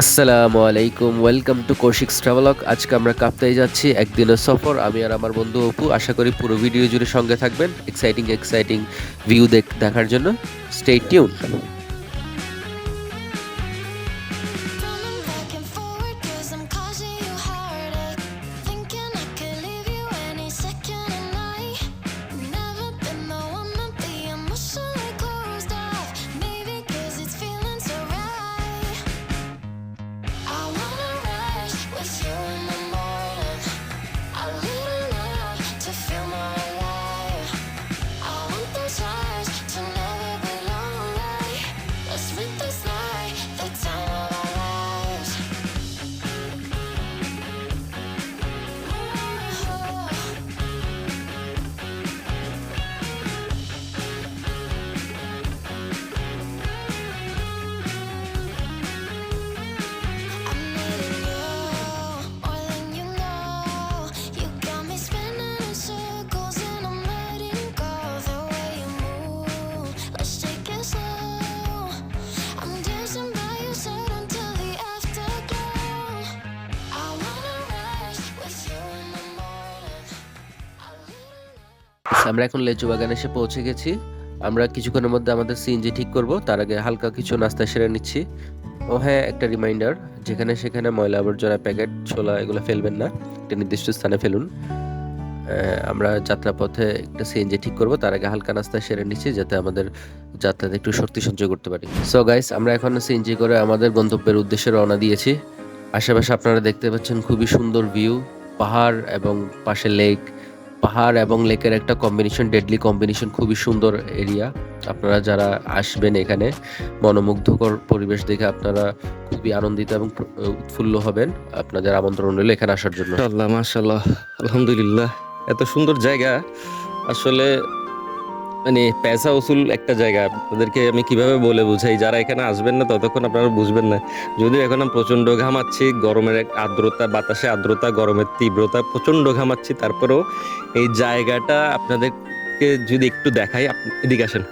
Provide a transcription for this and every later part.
আসসালামু আলাইকুম welcome to Kaushik ট্রাভেলক আজকে আমরা কাপ্তায় যাচ্ছি, একদিনের সফর। আমি আর আমার বন্ধু অপু, আশা করি পুরো ভিডিও জুড়ে সঙ্গে থাকবেন। এক্সাইটিং এক্সাইটিং ভিউ দেখ দেখার জন্য। স্টে টিউন আমরা এখন লেচু বাগানে এসে পৌঁছে গেছি। আমরা কিছুক্ষণের মধ্যে আমাদের সিএনজি ঠিক করব। তার আগে হালকা কিছু নাস্তা সেরে নিচ্ছি। ও হ্যাঁ একটা রিমাইন্ডার যেখানে সেখানে ময়লা আবর্জনা প্যাকেট, ছোলা এগুলো ফেলবেন না। একটা নির্দিষ্ট স্থানে ফেলুন। আমরা যাত্রাপথে একটা সিএনজি ঠিক করব। তার আগে হালকা নাস্তা সেরে নিচ্ছি, যাতে আমাদের যাত্রাতে একটু শক্তি সঞ্চয় করতে পারি। সো গাইস আমরা এখন সিএনজি করে আমাদের গন্তব্যের উদ্দেশ্যে রওনা দিয়েছি। আশেপাশে আপনারা দেখতে পাচ্ছেন খুবই সুন্দর ভিউ পাহাড় এবং পাশে লেক পাহাড় এবং লেকের একটা কম্বিনেশন ডেডলি কম্বিনেশন খুবই সুন্দর এরিয়া আপনারা যারা আসবেন এখানে, মনোমুগ্ধকর পরিবেশ দেখে আপনারা খুবই আনন্দিত এবং উৎফুল্ল হবেন আপনাদের আমন্ত্রণ রইল এখানে আসার জন্য। আল্লাহ মাশাল্লাহ আলহামদুলিল্লাহ। এত সুন্দর জায়গা, আসলে মানে পেশা উসুল একটা জায়গা। আপনাদেরকে আমি কীভাবে বলে বুঝাই? যারা এখানে আসবেন না, ততক্ষণ আপনারা বুঝবেন না। যদিও এখন আমি প্রচণ্ড ঘামাচ্ছি, গরমের এক আর্দ্রতা, বাতাসে আর্দ্রতা, গরমের তীব্রতা প্রচণ্ড ঘামাচ্ছি, তারপরেও এই জায়গাটা আপনাদেরকে যদি একটু দেখাই এদিকে আসেন।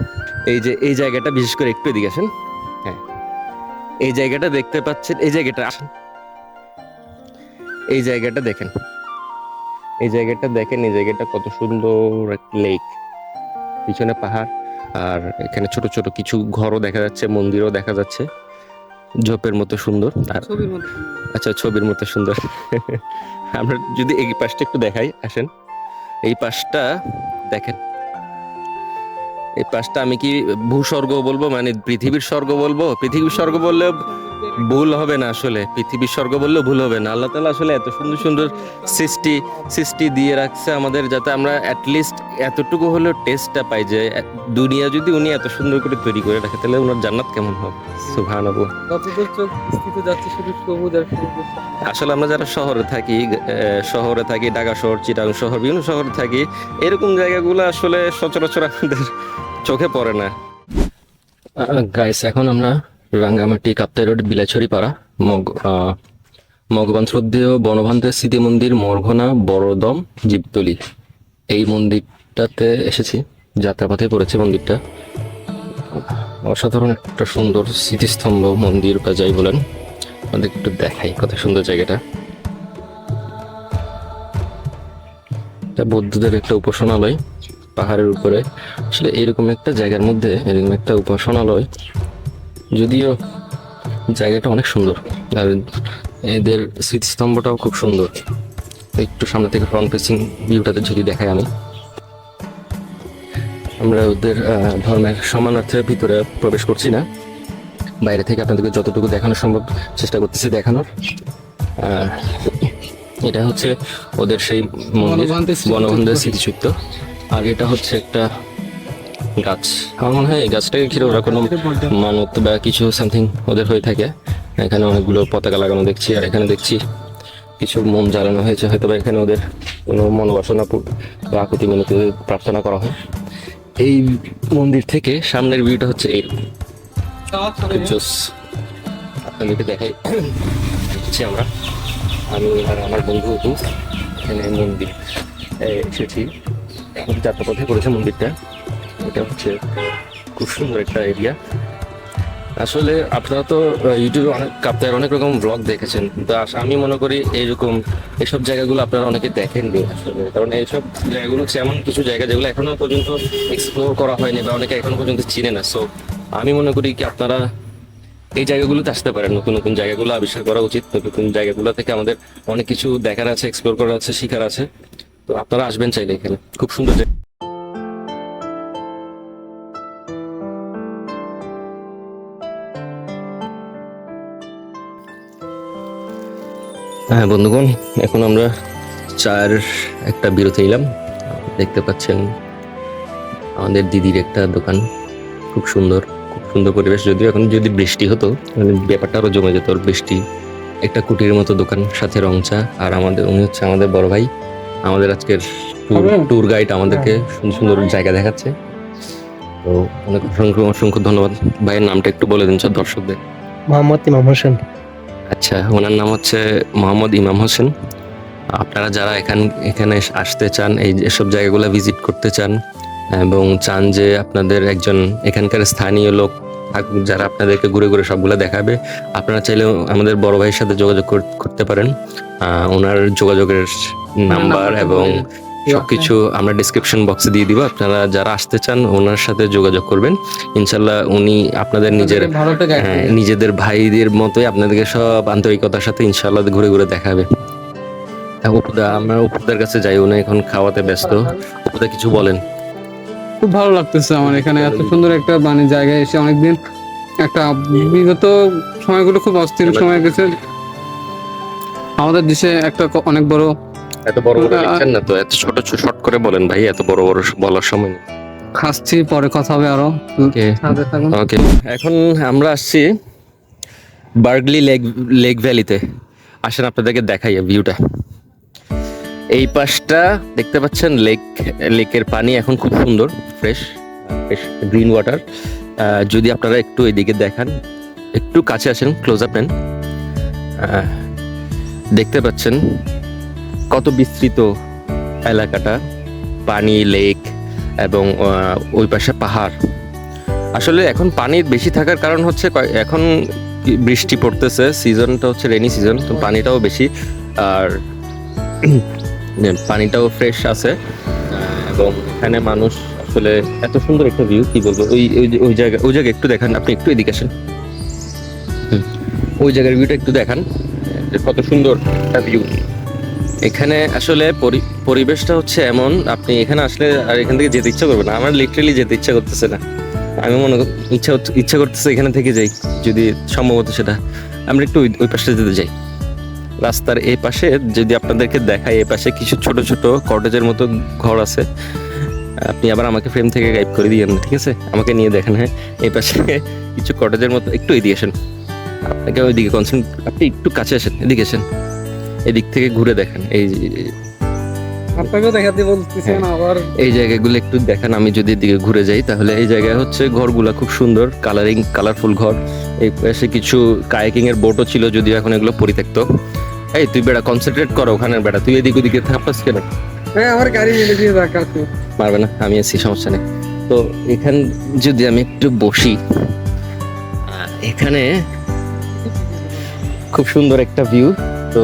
এই যে, এই জায়গাটা বিশেষ করে একটু এদিকে আসেন। হ্যাঁ। এই জায়গাটা দেখতে পাচ্ছেন, এই জায়গাটা আসেন। এই জায়গাটা দেখেন। এই জায়গাটা দেখেন, এই জায়গাটা কত সুন্দর লেক। পিছনে পাহাড় আর এখানে ছোট ছোট কিছু ঘরও দেখা যাচ্ছে মন্দিরও দেখা যাচ্ছে। ঝোপের মতো সুন্দর আর আচ্ছা ছবির মতো সুন্দর। আমরা যদি এই পাশটা একটু দেখাই আসেন। এই পাশটা দেখেন। এই পাশটা আমি কি ভূস্বর্গ বলব মানে পৃথিবীর স্বর্গ বলব? পৃথিবীর স্বর্গ বললে ভুল হবে না আসলে। পৃথিবীর স্বর্গ বললেও ভুল হবে না। আল্লাহ তালা আসলে এত সুন্দর সুন্দর সৃষ্টি সৃষ্টি দিয়ে রাখছে আমাদের যাতে আমরা অ্যাটলিস্ট এতটুকু হলেও টেস্টটা পাই যে দুনিয়া যদি উনি এত সুন্দর করে তৈরি করে রাখে তাহলে ওনার জান্নাত কেমন হবে? সুভান যতদূর চোখ যাচ্ছে শুধু সবুজ আর আসলে আমরা যারা শহরে থাকি আহ, শহরে থাকি ঢাকা শহর চিটাং শহর বিভিন্ন শহরে থাকি এরকম জায়গাগুলো আসলে সচরাচর আমাদের চোখে পড়ে না। গাইস এখন আমরা রাঙ্গামাটি কাপ্তাই রোড বিলাছড়ি পাড়া মগ মগবান শ্রদ্ধেয় বনভান্তের স্মৃতি মন্দির মরঘনা, বড়দম, জীবতলি। এই মন্দিরটাতে এসেছি, যাত্রাপথে পড়েছে মন্দিরটা। অসাধারণ একটা সুন্দর স্মৃতিস্তম্ভ মন্দির বা যাই বলেন আমাদের একটু দেখাই কত সুন্দর জায়গাটা। বৌদ্ধদের একটা উপাসনালয়, পাহাড়ের উপরে। আসলে এরকম একটা জায়গার মধ্যে, এরকম একটা উপাসনালয় যদিও জায়গাটা অনেক সুন্দর। আর এদের স্মৃতিস্তম্ভটাও খুব সুন্দর। একটু সামনে থেকে ফ্রন্ট ফেসিং ভিউটাতে যদি দেখাই আমি। আমরা ওদের ধর্মের সম্মানার্থে ভিতরে প্রবেশ করছি না। বাইরে থেকে আপনাদেরকে যতটুকু দেখানো সম্ভব চেষ্টা করতেছি দেখানোর। এটা হচ্ছে ওদের সেই মন্দির বনবন্ধের স্মৃতিচিত্র। আর এটা হচ্ছে একটা গাছ। আমার মনে হয় এই গাছটাকে ঘিরে ওরা কোনো মানত বা কিছু সামথিং ওদের হয়ে থাকে। এখানে অনেকগুলো পতাকা লাগানো দেখছি, আর এখানে দেখছি কিছু মোম জ্বালানো হয়েছে। হয়তো বা এখানে ওদের কোনো মনোবাসনা বা আকুতি মিনতি প্রার্থনা করা হয়। এই মন্দির থেকে সামনের ভিউটা হচ্ছে এই। আপনাদেরকে দেখাই। হচ্ছে আমরা। আমি আর আমার বন্ধু এখানে মন্দির এসেছি। এখন যাত্রাপথে করেছে মন্দিরটা। এটা হচ্ছে খুব সুন্দর একটা এরিয়া আসলে আপনারা তো ইউটিউবে অনেক কাপ্তায়ের অনেক রকম ব্লগ দেখেছেন। তো আমি মনে করি এইরকম এসব জায়গাগুলো আপনারা অনেকে দেখেননি আসলে। কারণ এইসব জায়গাগুলো হচ্ছে এমন কিছু জায়গা যেগুলো এখনও পর্যন্ত এক্সপ্লোর করা হয়নি বা অনেকে এখনও পর্যন্ত চিনে না। সো আমি মনে করি কি আপনারা এই জায়গাগুলোতে আসতে পারেন। নতুন নতুন জায়গাগুলো আবিষ্কার করা উচিত। নতুন জায়গাগুলো থেকে আমাদের অনেক কিছু দেখার আছে এক্সপ্লোর করার আছে, শেখার আছে। তো আপনারা আসবেন চাইলে এখানে। খুব সুন্দর হ্যাঁ বন্ধুগণ এখন আমরা চার একটা বিরতি নিলাম। দেখতে পাচ্ছেন আমাদের দিদির একটা দোকান খুব সুন্দর খুব সুন্দর পরিবেশ। যদিও এখন যদি বৃষ্টি হতো তাহলে ব্যাপারটা আরও জমে যেত। বৃষ্টি একটা কুটির মতো দোকান সাথে রং চা আর আমাদের উনি হচ্ছে আমাদের বড় ভাই। আমাদের আজকের হবে? ট্যুর গাইড আমাদেরকে সুন্দর সুন্দর জায়গা দেখাচ্ছে। তো অনেক অসংখ্য অসংখ্য ধন্যবাদ। ভাইয়ের নামটা একটু বলে দিন সব দর্শকদের। মোহাম্মদ ইমাম হোসেন। আচ্ছা ওনার নাম হচ্ছে মোহাম্মদ ইমাম হোসেন। আপনারা যারা এখান এখানে আসতে চান এই এসব জায়গাগুলো ভিজিট করতে চান এবং চান যে আপনাদের একজন এখানকার স্থানীয় লোক যারা আপনাদেরকে ঘুরে ঘুরে সবগুলো দেখাবে আপনারা চাইলেও আমাদের বড় ভাইয়ের সাথে যোগাযোগ করতে পারেন। ওনার যোগাযোগের নাম্বার এবং সবকিছু আমরা ডিসক্রিপশন বক্সে দিয়ে দিব। আপনারা যারা আসতে চান ওনার সাথে যোগাযোগ করবেন। ইনশাল্লাহ উনি আপনাদের নিজের হ্যাঁ, নিজেদের ভাইদের মতোই আপনাদেরকে সব আন্তরিকতার সাথে ইনশাল্লাহ ঘুরে ঘুরে দেখাবে। তা উপদা আমরা উপদার কাছে যাই উনি এখন খাওয়াতে ব্যস্ত। উপদা কিছু বলেন। খুব ভালো লাগতেছে আমার এখানে। এত সুন্দর একটা মানে জায়গায় এসে অনেকদিন একটা বিগত সময়গুলো খুব অস্থির সময় গেছে। আমাদের দেশে একটা অনেক বড় এত বড় বড় লিখছেন না তো? এত ছোট ছোট শর্ট করে বলেন ভাই এত বড় বড় বলার সময় নেই। খাচ্ছি পরে কথা হবে আরও। ওকে এখন আমরা আসছি বার্গলি লেক লেক ভ্যালিতে আসেন আপনাদেরকে দেখাই ভিউটা এই পাশটা দেখতে পাচ্ছেন লেক লেকের পানি এখন খুব সুন্দর ফ্রেশ ফ্রেশ গ্রিন ওয়াটার যদি আপনারা একটু এদিকে দেখান একটু কাছে আসেন ক্লোজ আপ নেন। আহ, দেখতে পাচ্ছেন কত বিস্তৃত এলাকাটা? পানি লেক এবং ওই পাশে পাহাড়। আসলে এখন পানির বেশি থাকার কারণ হচ্ছে এখন বৃষ্টি পড়তেছে সিজনটা হচ্ছে রেনি সিজন তো পানিটাও বেশি। আর পানিটাও ফ্রেশ আছে। এবং এখানে মানুষ আসলে এত সুন্দর একটা ভিউ কি বলব? ওই ওই ওই জায়গা ওই জায়গা একটু দেখান, আপনি একটু এদিকে আসেন। ওই জায়গার ভিউটা একটু দেখান কত সুন্দর একটা ভিউ এখানে আসলে পরি- পরিবেশটা হচ্ছে এমন, আপনি এখানে আসলে আর এখান থেকে যেতে ইচ্ছা করবে না। আমার লিটারেলি যেতে ইচ্ছা করতেছে না। আমি মনে ইচ্ছা ইচ্ছা করতেছে এখানে থেকে যাই, যদি সম্ভবত সেটা। আমরা একটু ওই- পাশে যেতে যাই। রাস্তার এই পাশে যদি আপনাদেরকে দেখাই এই পাশে কিছু ছোট ছোট কটেজের মতো ঘর আছে। আপনি আবার আমাকে ফ্রেম থেকে গাইড করে দিয়েন, ঠিক আছে? আমাকে নিয়ে দেখেন হ্যাঁ? এই পাশে কিছু কটেজের মতো একটু এদিকে আসেন। আপনাকে ওইদিকে কনসেন্ট আপনি একটু কাছে আসেন, এদিকে আসেন। এদিক থেকে ঘুরে দেখেন এই যে- আপনাকেও দেখাতে বলতেছেন আবার। এই জায়গাগুলো একটু দেখান আমি যদি এদিকে ঘুরে যাই তাহলে এই জায়গায় হচ্ছে ঘরগুলা খুব সুন্দর কালারিং কালারফুল ঘর। এই পাশে কিছু কায়াকিং এর বোটও ছিল যদিও এখন এগুলো পরিত্যক্ত। এই তুই বেড়া কনসেন্ট্রেট কর ওখানে বেড়া তুই এদিক ওদিকে থাকপাস কেন? হ্যাঁ আমার গাড়ি মেরে দিয়ে দেখাচ্ছে পারবে না আমি আছি সমস্যা নেই। তো এখান যদি আমি একটু বসি এখানে খুব সুন্দর একটা ভিউ তো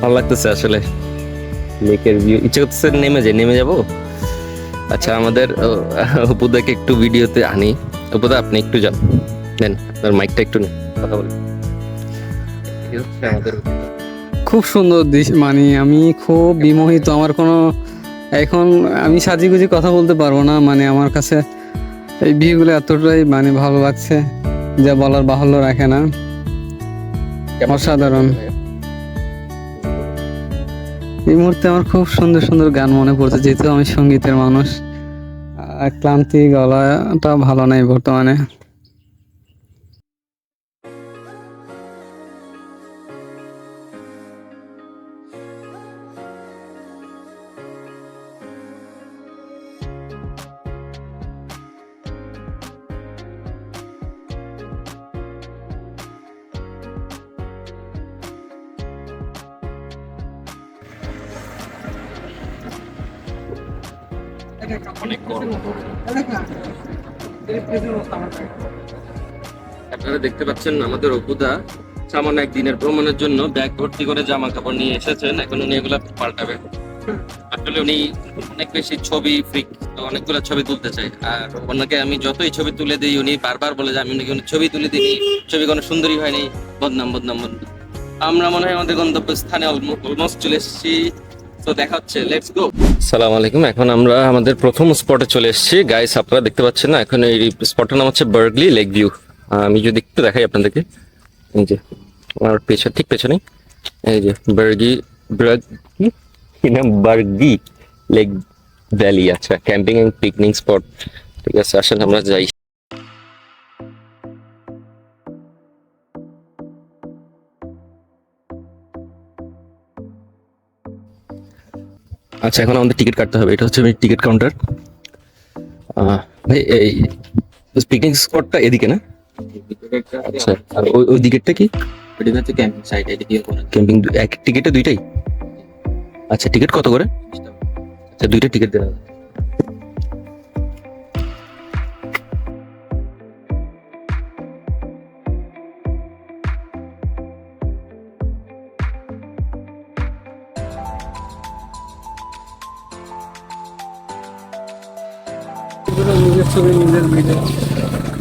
ভালো লাগতেছে আসলে। লেকের ভিউ ইচ্ছে করতেছে নেমে যাই নেমে যাব। আচ্ছা আমাদের আহ, অপুদাকে একটু ভিডিওতে আনি। অপুদা আপনি একটু যান। দেন আপনার মাইকটা একটু নেন কথা বলেন। আমাদের খুব সুন্দর দৃশ্য মানে আমি খুব বিমোহিত। আমার কোনো এখন আমি সাজিগুজি কথা বলতে পারব না মানে আমার কাছে এই বিয়েগুলো এতটাই মানে ভালো লাগছে যা বলার বাহুল্য রাখে না। অসাধারণ। এই মুহূর্তে আমার খুব সুন্দর সুন্দর গান মনে পড়ছে, যেহেতু আমি সঙ্গীতের মানুষ। ক্লান্তি গলাটা ভালো নাই বর্তমানে। আপনারা দেখতে পাচ্ছেন আমাদের অপুদা সামান্য একদিনের ভ্রমণের জন্য ব্যাগ ভর্তি করে জামা কাপড় নিয়ে এসেছেন। এখন উনি এগুলা পাল্টাবে আসলে উনি অনেক বেশি ছবি ফ্রিক তো অনেকগুলো ছবি তুলতে চাই আর ওনাকে আমি যতই ছবি তুলে দিই, উনি বারবার বলে যে, আমি নাকি উনি ছবি তুলে দিই ছবি কোনো সুন্দরী হয়নি। বদনাম বদনাম বদনাম। আমরা মনে হয় আমাদের গন্তব্য স্থানে অলমোস্ট চলে এসেছি। তো দেখা হচ্ছে লেটস গো সালাম আলাইকুম, এখন আমরা আমাদের প্রথম স্পটে চলে এসেছি। গাইস আপনারা দেখতে পাচ্ছেন না, এখন এই স্পটটার নাম হচ্ছে বার্গলি লেক ভিউ আমি যদি একটু দেখাই আপনাদেরকে, এই যে, আমার পেছন, ঠিক পেছনে, এই যে বার্গি ব্রাগ কি? নাম? বার্গি লেক ভ্যালি আচ্ছা ক্যাম্পিং এন্ড পিকনিক স্পট ঠিক আছে আসলে আমরা যাই। আচ্ছা এখন আমাদের টিকিট কাটতে হবে। এটা হচ্ছে টিকিট কাউন্টার। ভাই এই পিকনিক স্পটটা এদিকে না? আচ্ছা আর ওই ওই দিকেরটা কি? হচ্ছে ক্যাম্পিং সাইট এদিকে কোনো ক্যাম্পিং এক টিকিটে দুইটাই? আচ্ছা টিকিট কত করে? আচ্ছা দুইটা টিকিট দেন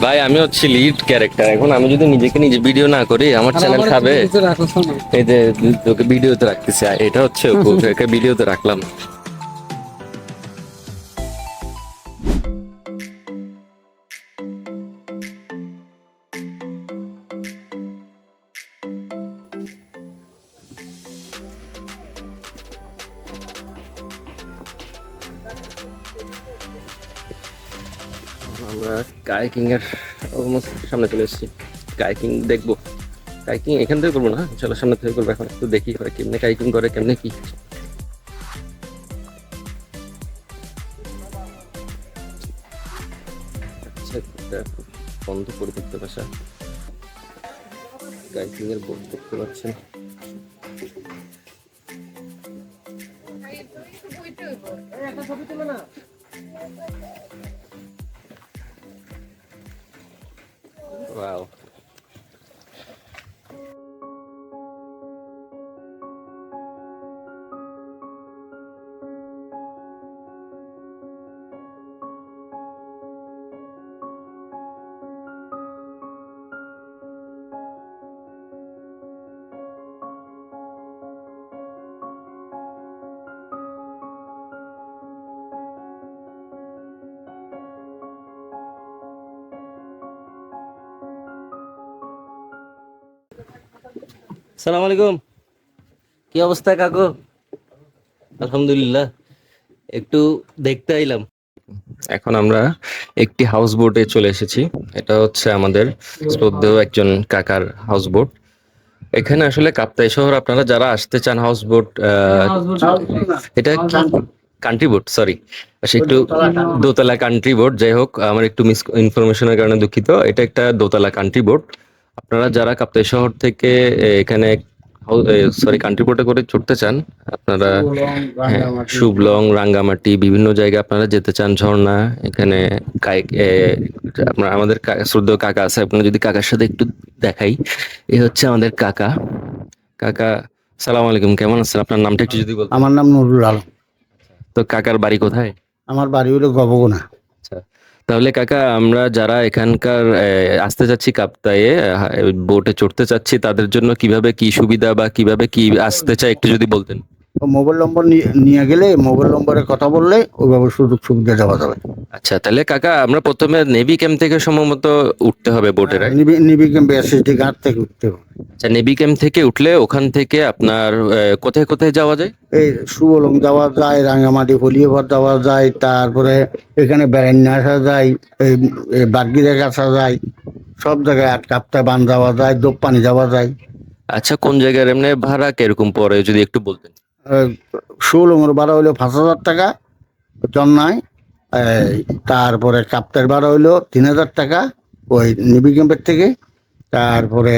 ভাই আমি হচ্ছি লিড ক্যারেক্টার এখন আমি যদি নিজেকে নিজে ভিডিও না করি আমার চ্যানেল খাবে? এই যে তোকে ভিডিওতে রাখতেছি। এটা হচ্ছে একে ভিডিওতে রাখলাম। আমরা কাইকিং এর অলমোস্ট সামনে চলে এসেছি। কাইকিং দেখব। কাইকিং এখান থেকে করব না চলো সামনে থেকে করব এখন। একটু দেখি হয় কেমনে কাইকিং করে কেমনে কি। আচ্ছা, বন্ধ করে দেখতে পাশা কাইকিং এর বোর্ড দেখতে পাচ্ছেন। সালাম আলাইকুম। কি অবস্থা কাকু? আলহামদুলিল্লাহ। একটু দেখতে আইলাম। এখন আমরা একটি হাউস বোটে চলে এসেছি। এটা হচ্ছে আমাদের শ্রদ্ধেয় একজন কাকার হাউস বোট এখানে আসলে কাপ্তাই শহর, আপনারা যারা আসতে চান হাউস বোট এটা কান্ট্রি বোট সরি একটু দোতলা কান্ট্রি বোট যাই হোক, আমার একটু মিস ইনফরমেশনের কারণে দুঃখিত। এটা একটা দোতলা কান্ট্রি বোট আপনারা যারা কাপ্তাই শহর থেকে এখানে সরি কান্ট্রি বোটে করে ছুটতে চান আপনারা হ্যাঁ, শুভলং রাঙ্গামাটি বিভিন্ন জায়গায় আপনারা যেতে চান ঝর্ণা এখানে আপনার আমাদের শ্রদ্ধেয় কাকা আছে আপনারা যদি কাকার সাথে একটু দেখাই এ হচ্ছে আমাদের কাকা। কাকা সালাম আলাইকুম কেমন আছেন? আপনার নামটা একটু যদি বলতেন। আমার নাম নুরুল আলম। তো কাকার বাড়ি কোথায়? আমার বাড়ি হলো গবগুনা। তাহলে কাকা, আমরা যারা এখানকার আসতে চাচ্ছি কাপ্তায়ে বোটে চড়তে চাচ্ছি, তাদের জন্য কীভাবে কি সুবিধা বা কীভাবে কি আসতে চাই একটু যদি বলতেন? মোবাইল নম্বর নিয়ে- গেলে মোবাইল নম্বরে কথা বললে ওইভাবে সুযোগ সুবিধা দেওয়া যাবে। আচ্ছা তাহলে কাকা আমরা প্রথমে নেভি ক্যাম্প থেকে সম্ভবত উঠতে হবে বোটে রাইট নিবি নিবি ক্যাম্পে এসএসডি ঘাট থেকে উঠতে হবে। আচ্ছা নেভি ক্যাম্প থেকে উঠলে ওখান থেকে আপনার কোথায় কোথায় যাওয়া যায়? এই সুবলং যাওয়া যায় রাঙ্গামাটি ফলিয়াবাদ যাওয়া যায় তারপরে এখানে বেড়ান্না আসা যায় এই বাগিরে আসা যায় সব জায়গায় আট কাপ্তা বান যাওয়া যায় দোপানি যাওয়া যায়। আচ্ছা কোন জায়গার এমনি ভাড়া কীরকম পড়ে যদি একটু বলতেন? ষোলঙের ভাড়া হইল পাঁচ হাজার টাকা জন্নায় তারপরে কাপ্তার ভাড়া হইল তিন হাজার টাকা, ওই নিবি ক্যাম্পের থেকে। তারপরে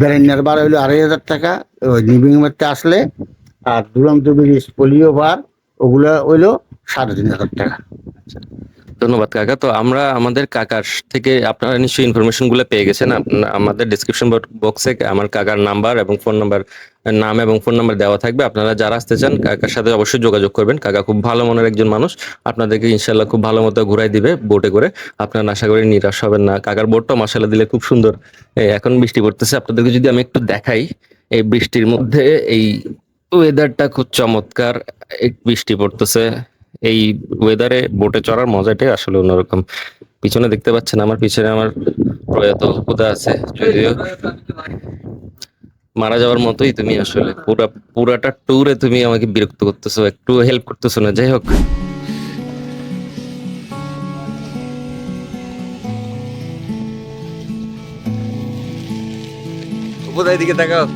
বেরেন্যার ভাড়া হইল আড়াই হাজার টাকা, ওই নিবি ক্যাম্পের আসলে, আর দুরন্ত ব্রিজ, পোলিও ভার, ওগুলো হইল সাড়ে তিন হাজার টাকা। ধন্যবাদ, কাকা। তো আমরা আমাদের কাকার থেকে আপনারা নিশ্চয়ই ইনফরমেশনগুলো পেয়ে গেছেন। আমাদের ডিসক্রিপশন বক্সে আমার কাকার নাম্বার এবং ফোন নাম্বার নাম এবং ফোন নাম্বার দেওয়া থাকবে। আপনারা যারা আসতে চান, কাকার সাথে অবশ্যই যোগাযোগ করবেন। কাকা খুব ভালো মনের একজন মানুষ। আপনাদেরকে ইনশাল্লাহ খুব ভালো মতো ঘুরাই দিবে বোটে করে। আপনারা আশা করি নিরাশ হবেন না। কাকার বোটটা মাসাল্লাহ দিলে খুব সুন্দর। এখন বৃষ্টি পড়তেছে। আপনাদেরকে যদি আমি একটু দেখাই, এই বৃষ্টির মধ্যে এই ওয়েদারটা খুব চমৎকার। বৃষ্টি পড়তেছে। এই ওয়েদারে বোটে চড়ার মজাটাই আসলে অন্যরকম। পিছনে দেখতে পাচ্ছেন আমার, পিছনে আমার প্রয়াত খুদা আছে, যদিও মারা যাওয়ার মতোই তুমি আসলে পুরা, পুরাটা ট্যুরে তুমি আমাকে বিরক্ত করতেছো, একটু হেল্প করতেছো না, যাই হোক। তাকাও।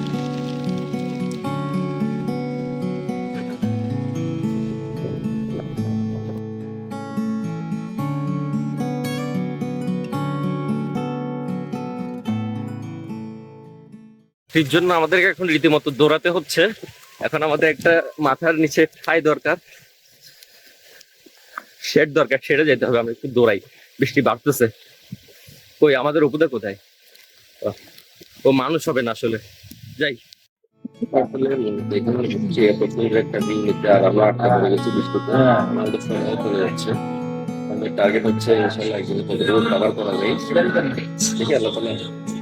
এর জন্য আমাদেরকে এখন রীতিমতো দৌড়াতে হচ্ছে। এখন আমাদের একটা মাথার নিচে ঠাই দরকার। শেড দরকার শেডে যেতে হবে আমরা একটু দৌড়াই। বৃষ্টি বাড়তেছে। কই আমাদের উপদে কোথায়? ও মানুষ হবে না আসলে। যাই। আসলে এখানে হচ্ছে একটা দিন নিতে আর আমরা আটটা পড়ে গেছি বৃষ্টিতে আমাদের সময় চলে যাচ্ছে। আমাদের টার্গেট হচ্ছে ইনশাল্লাহ একদিন কভার করা যায়। দেখি আল্লাহ তালা।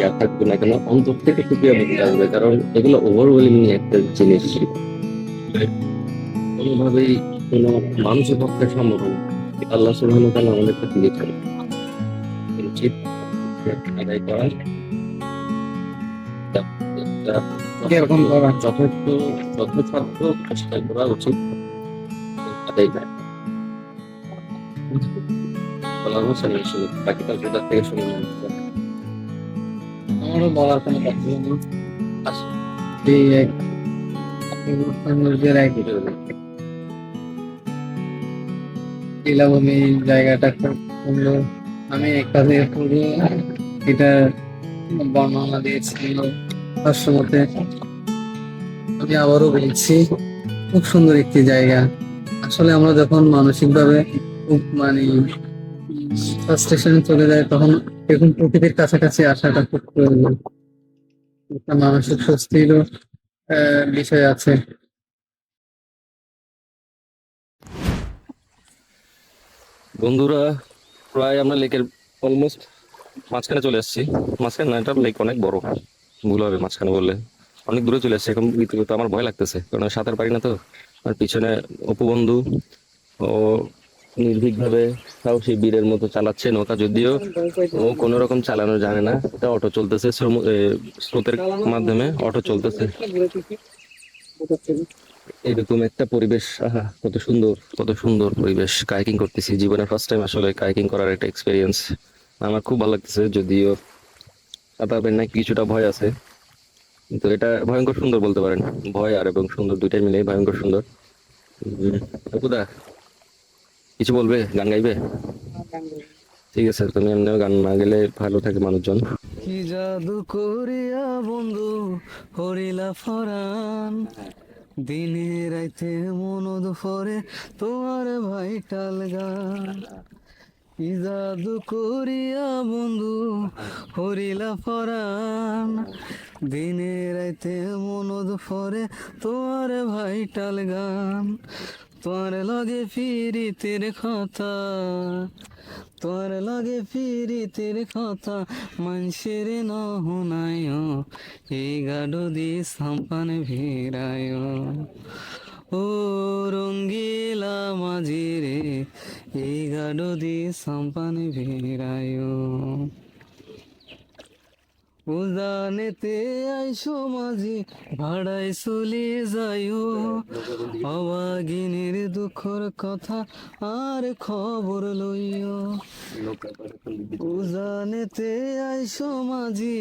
ইয়া থাকবে না কেন? অন্তর থেকে শুক্রিয়া বোধ আসবে, কারণ এগুলো ওভারওয়েলিং একটা জিনিস। কোনোভাবেই কোনো মানুষের পক্ষে সম্ভব না। আল্লাহ সুবহানাহু ওয়া তাআলা আমাদেরকে দিয়েছেন উচিত আদায় করা। যথেষ্ট যথাসাধ্য চেষ্টা করা উচিত। আদায় করা। বাকিটা কোথা থেকে শুনে নেন আমারও বলার কোনো কথা নেই। এই এক সৌন্দর্যের এক লীলাভূমি জায়গাটা খুব সুন্দর। আমি একটা পুরো এটা বর্ণনা দিয়েছিল ভাষ্যমতে আমি আবারও বলছি খুব সুন্দর একটি জায়গা। আসলে আমরা যখন মানসিকভাবে খুব মানে চলে যায় তখন এরকম প্রকৃতির কাছাকাছি আসাটা খুব প্রয়োজন একটা মানসিক স্বস্তিরও বিষয় আছে। বন্ধুরা, প্রায় আমরা লেকের অলমোস্ট মাঝখানে চলে আসছি। মাঝখানে না, এটা লেক অনেক বড়। ভুল হবে মাঝখানে বললে। অনেক দূরে চলে আসছে। এখন রীতিমতো আমার ভয় লাগতেছে। কারণ সাঁতার পারি না তো। আর পিছনে অপু বন্ধু ও নির্ভীকভাবে সাহসী বীরের মতো চালাচ্ছে নৌকা যদিও ও কোনো রকম চালানো জানে না। এটা অটো চলতেছে স্রোতের মাধ্যমে অটো চলতেছে। এরকম একটা পরিবেশ, আহা, কত সুন্দর কত সুন্দর পরিবেশ কাইকিং করতেছি। জীবনে ফার্স্ট টাইম আসলে কাইকিং করার একটা এক্সপিরিয়েন্স আমার খুব ভালো লাগতেছে, যদিও সাঁতার পারি না কিছুটা ভয় আছে। কিন্তু এটা ভয়ঙ্কর সুন্দর বলতে পারেন। ভয় আর এবং সুন্দর দুইটাই মিলে ভয়ঙ্কর সুন্দর। অপুদা কিছু বলবে? গান গাইবে? ঠিক আছে তুমি এমনিও গান না গেলে ভালো থাকে মানুষজন। কি জাদু করিয়া বন্ধু হরিলা ফরান। দিনে রাইতে মনদ ফরে তোমার ভাইটাল গান। কি জাদু করিয়া বন্ধু হরিলা ফরান। দিনে রাইতে মনদ ফরে তোমার ভাইটাল গান। তোমার লগে ফিরিতের কথা, তোর লগে ফিরিতের কথা, মানুষের নহনায় এই গাডো দি সাম্পান ভিড়ায় ও রঙ্গিলা মাঝি রে এই গাডো দি সাম্পান ভিড়ায় উজানেতে আইসো মাঝি ভাড়াই চলি যাইও। অবাগিনীর দুঃখর কথা আর খবর লইও। উজানেতে আইসো মাঝি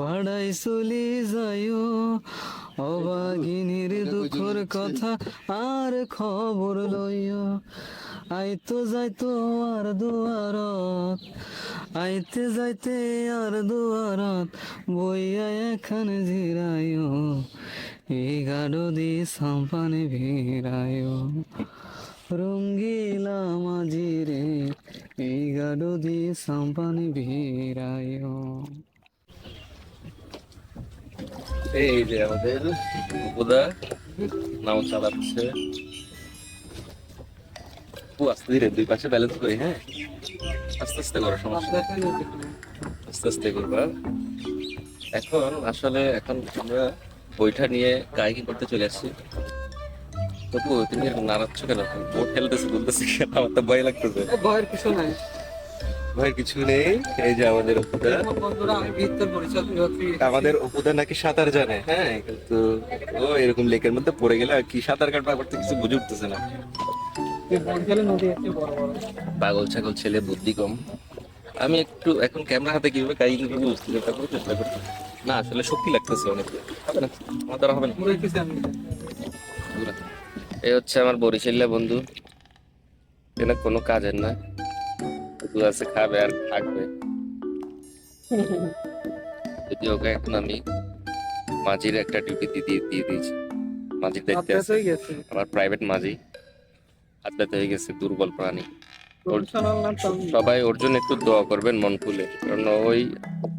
ভাড়াই চলি যাইও। অবাগিনীর দুঃখর কথা আর খবর লইও। আইতো যাইতো আর দুয়ারত, আইতে যাইতে আর দুয়ারত, বইয়া এখানে জিরাইও এই গাড়ো দি সাম্পানে ভিড়াইও। রঙ্গিলা মাঝি রে এই গাড়ো দি সাম্পানে ভিড়াইও। এই যে আমাদের উপদা নাও চালাচ্ছে। ও আস্তে ধীরে দুই পাশে ব্যালেন্স করি হ্যাঁ? আস্তে আস্তে করো সমস্যা আস্তে আস্তে করবা এখন আসলে এখন আমরা বইটা নিয়ে গায়কি করতে চলে আসছি? তবু তুমি এরকম নাড়াচ্ছ কেন? বোট খেলতেছে কেন আমার তো ভয় লাগতেছে। ভয়ের কিছু নাই। ভয়ের কিছু নেই এই যে আমাদের পরিচয় আমাদের অপুদা নাকি সাঁতার জানে হ্যাঁ? কিন্তু ও এরকম লেকের মধ্যে পড়ে গেলে আর কি সাঁতার কাটবে ব্যাপার তো কিছু বুঝে উঠতেছে না। পাগল ছাগল ছেলে বুদ্ধি কম। আমি একটু এখন ক্যামেরা হাতে কীভাবে কাজ করব বুঝতে চেষ্টা করব চেষ্টা করছি। না আসলে শক্তি লাগতেছে অনেক। হবে না? আমার দ্বারা হবে না। এই হচ্ছে আমার বরিশাল্লা বন্ধু। এখানে কোনো কাজের না। শুধু আছে খাবে আর থাকবে। যদি ওকে এখন আমি মাঝির একটা ডিউটি দিয়ে দিয়ে দিয়েছি। মাঝির গেছে। আমার প্রাইভেট মাঝি। ব্যথা হয়ে গেছে দুর্বল প্রাণী সবাই ওর জন্য একটু দোয়া করবেন মন খুলে কারণ ওই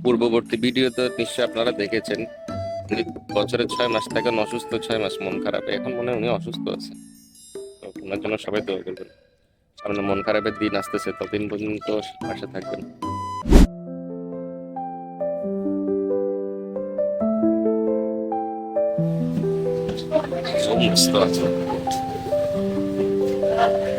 পূর্ববর্তী ভিডিও তো নিশ্চয়ই আপনারা দেখেছেন বছরের ছয় মাস থেকে অসুস্থ ছয় মাস মন খারাপ। এখন মনে উনি অসুস্থ আছে তো ওনার জন্য সবাই দোয়া করবেন। সামনে মন খারাপের দিন আসতেছে ততদিন পর্যন্ত পাশে থাকবেন। সমস্ত আছে। Thank you.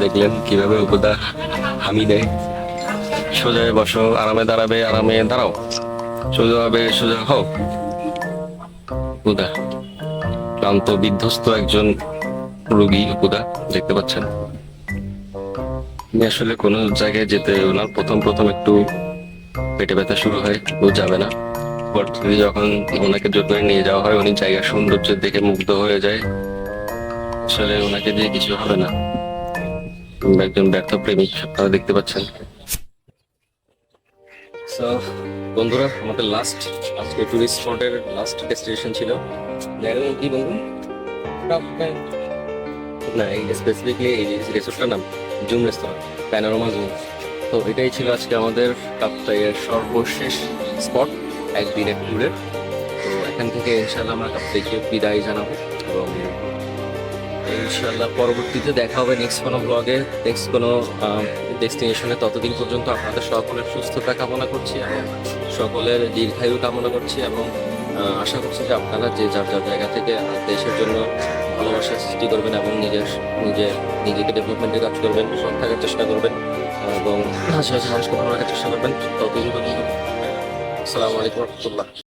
দেখলেন কীভাবে উপদা হামি দেয়। সোজা বসো, আরামে দাঁড়াবে, আরামে দাঁড়াও। সোজা হবে, সোজা হও। উপদা, ক্লান্ত, বিধ্বস্ত একজন রোগী উপদা, দেখতে পাচ্ছেন। আসলে কোনো জায়গায় যেতে ওনার প্রথম প্রথম একটু পেটে ব্যথা শুরু হয়, ও যাবে না। পরবর্তীতে যখন ওনাকে যত্নে নিয়ে যাওয়া হয়, উনি জায়গার সৌন্দর্য দেখে মুগ্ধ হয়ে যায়। আসলে ওনাকে দিয়ে কিছু হবে না। একজন ব্যর্থ প্রেমিক, আপনারা দেখতে পাচ্ছেন। বন্ধুরা, আমাদের লাস্ট আজকে টুরিস্ট স্পটের লাস্ট ডেস্টিনেশন ছিল। কি বন্ধু না, এই স্পেসিফিকলি এই রিসোর্টটার নাম জুম রেস্তোরাঁ প্যানোরামা জুম তো এটাই ছিল আজকে আমাদের কাপ্তাইয়ের সর্বশেষ স্পট একদিনের ট্যুরের তো এখান থেকে ইনশাল্লাহ আমরা কাপ্তাইকে বিদায় জানাব এবং ইনশাল্লাহ পরবর্তীতে দেখা হবে নেক্সট কোনো ব্লগে নেক্সট কোনো ডেস্টিনেশনে ততদিন পর্যন্ত আপনাদের সকলের সুস্থতা কামনা করছি এবং সকলের দীর্ঘায়ু কামনা করছি এবং আশা করছি যে আপনারা যে যার যার জায়গা থেকে দেশের জন্য ভালোবাসা সৃষ্টি করবেন এবং নিজের নিজের, নিজেকে ডেভেলপমেন্টের কাজ করবেন সৎ থাকার চেষ্টা করবেন, এবং আশেপাশে মানুষকে ভালো রাখার চেষ্টা করবেন। ততদিন পর্যন্ত, আসসালামু আলাইকুম রহমতুল্লাহ।